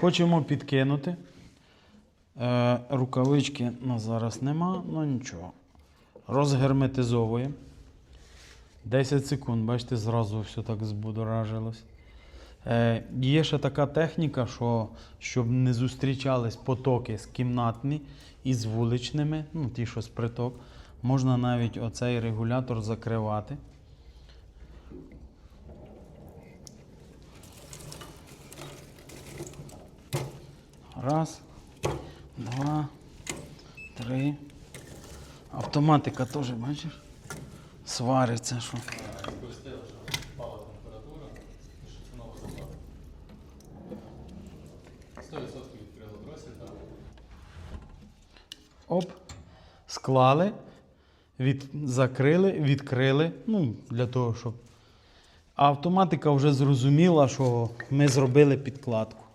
Хочемо підкинути. Е, рукавички на зараз нема, ну нічого. Розгерметизовуємо. 10 секунд, бачите, зразу все так збудоражилось. Е, є ще така техніка, що щоб не зустрічались потоки з кімнатні із вуличними, ну ті, що з приток, можна навіть оцей регулятор закривати. Раз, два, три. Автоматика теж, бачиш? Свариться, що. Що впала температура і що це нова заплата. 100% відкрили бросі, так. Оп. Склали, від... закрили, відкрили. Ну, для того, щоб. Автоматика вже зрозуміла, що ми зробили підкладку.